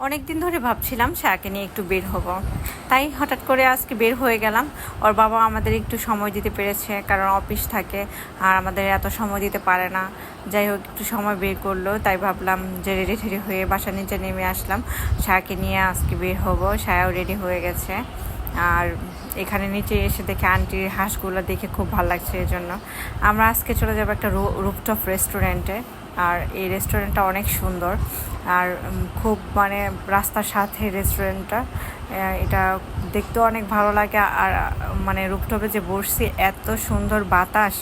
অনেক দিন ধরে ভাবছিলাম শাকে নিয়ে একটু বের হব। তাই হঠাৎ করে আজকে বের হয়ে গেলাম। ওর বাবা আমাদের একটু সময় দিতে পেরেছে, কারণ অফিস থাকে আর আমাদের এত সময় দিতে পারে না। যাই হোক, একটু সময় বের করল, তাই ভাবলাম যে রেডি ঠেডি হয়ে বাসা নিচে নেমে আসলাম। শাকে নিয়ে আজকে বের হব সায়াও রেডি হয়ে গেছে। আর এখানে নিচে এসে দেখে আন্টির হাঁসগুলো দেখে খুব ভালো লাগছে এই জন্য আমরা আজকে চলে যাব একটা রুপটপ রেস্টুরেন্টে আর এই রেস্টুরেন্টটা অনেক সুন্দর। আর খুব মানে রাস্তার সাথে রেস্টুরেন্টটা এটা দেখতেও অনেক ভালো লাগে। আর মানে রুপটপে যে বসছি, এত সুন্দর বাতাস।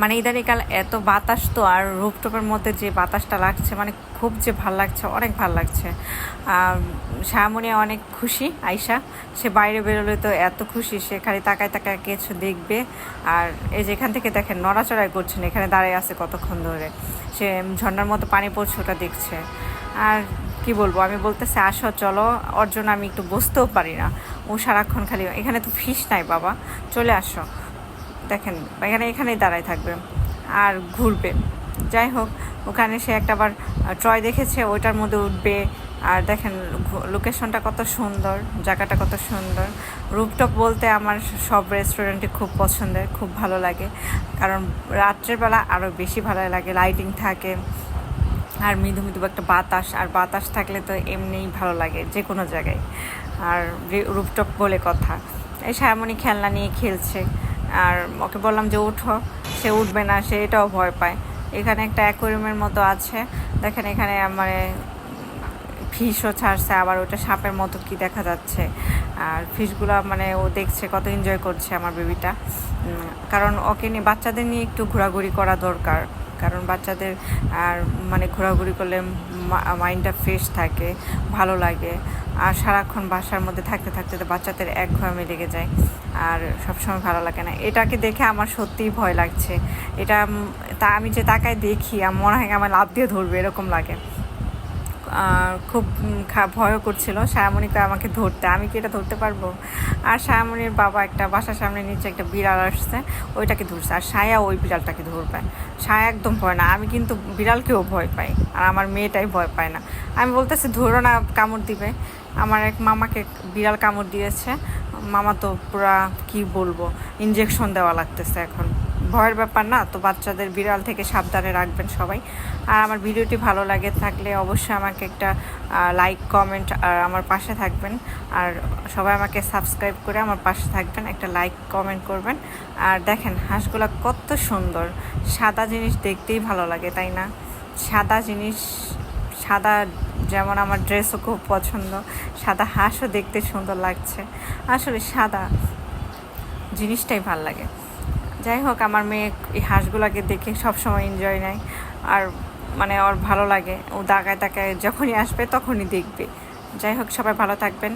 মানে ইদানিকাল এত বাতাস তো আর রুপটপের মধ্যে যে বাতাসটা লাগছে মানে খুব যে ভালো লাগছে, অনেক ভালো লাগছে। শ্যামনি অনেক খুশি, আয়শা। সে বাইরে বেরোলে তো এত খুশি, সে খালি তাকায় তাকায় কিছু দেখবে। আর এই যে এখান থেকে দেখেন, নড়াচড়াই করছেন, এখানে দাঁড়িয়ে আছে কতক্ষণ ধরে। সে ঝর্ণার মতো পানি পড়ছে, ওটা দেখছে। আর কি বলব, আমি বলতেছি, আসো, চলো। অর্জন, আমি একটু বসতেও পারি না। ও সারাক্ষণ খালি, এখানে তো ফিস নাই বাবা। চলে আসো। দেখেন, এখানে এখানেই দাঁড়ায় থাকবে আর ঘুরবে। যাই হোক, ওখানে সে একটা আবার ট্রয় দেখেছে, ওইটার মধ্যে উঠবে। আর দেখেন লোকেশনটা কত সুন্দর, জায়গাটা কত সুন্দর। রুপটপ বলতে আমার সব রেস্টুরেন্টে খুব পছন্দের, খুব ভালো লাগে। কারণ রাত্রের বেলা আরও বেশি ভালো লাগে লাইটিং থাকে। আর মৃদু মৃদু একটা বাতাস, আর বাতাস থাকলে তো এমনিই ভালো লাগে যে কোনো জায়গায়। আর রুপটপ বলে কথা। এই সায়ামণি খেলনা নিয়ে খেলছে। আর ওকে বললাম যে উঠো, সে উঠবে না, সে এটাও ভয় পায়। এখানে একটা অ্যাকোরিয়ামের মতো আছে। দেখেন এখানে আমার ফিশও ছাড়ছে, আবার ওটা সাপের মতো কি দেখা যাচ্ছে। আর ফিশগুলো মানে ও দেখছে কত এনজয় করছে আমার বেবিটা কারণ ওকে নিয়ে বাচ্চাদের নিয়ে একটু ঘোরাঘুরি করা দরকার। কারণ বাচ্চাদের আর মানে ঘোরাঘুরি করলে মাইন্ডটা ফ্রেশ থাকে, ভালো লাগে। আর সারাক্ষণ বাসার মধ্যে থাকতে থাকতে তো বাচ্চাদের ঘোয়ামে লেগে যায়, আর সবসময় ভালো লাগে না। এটাকে দেখে আমার সত্যিই ভয় লাগছে। এটা তা আমি যে তাকায় দেখি, আমার মনে হয় আমার লাভ দিয়ে ধরবে, এরকম লাগে। খুব ভয়ও করছিল। সায়ামণিকে আমাকে ধরতে, আমি কি এটা ধরতে পারব? আর সায়ামণির বাবা একটা বাসার সামনে নিচে একটা বিড়াল আসছে, ওইটাকে ধরছে। আর সায়া ওই বিড়ালটাকে ধরবে। সায়া একদম ভয় না, আমি কিন্তু বিড়ালকেও ভয় পাই। আর আমার মেয়েটাই ভয় পায় না। আমি বলতেছি, ধরো না, কামড় দিবে। আমার এক মামাকে বিড়াল কামড় দিয়েছে। মামা তো পুরা, কি বলব ইঞ্জেকশন দেওয়া লাগতেছে এখন। ভয়ের ব্যাপার না, তো বাচ্চাদের বিড়াল থেকে সাবধানে রাখবেন সবাই। আর আমার ভিডিওটি ভালো লাগে থাকলে অবশ্যই আমাকে একটা লাইক কমেন্ট আর আমার পাশে থাকবেন। আর সবাই আমাকে সাবস্ক্রাইব করে আমার পাশে থাকবেন, একটা লাইক কমেন্ট করবেন। আর দেখেন হাঁসগুলো কত সুন্দর, সাদা জিনিস দেখতেই ভালো লাগে, তাই না? সাদা জিনিস, সাদা যেমন আমার ড্রেসও খুব পছন্দ, সাদা হাঁসও দেখতে সুন্দর লাগছে। আসলে সাদা জিনিসটাই ভালো লাগে। যাই হোক, আমার মেয়ে এই হাঁসগুলোকে দেখে সবসময় এনজয় নেয়। আর মানে ওর ভালো লাগে। ও দাগায় তাকায় যখনই আসবে তখনই দেখবে। যাই হোক, সবাই ভালো থাকবেন।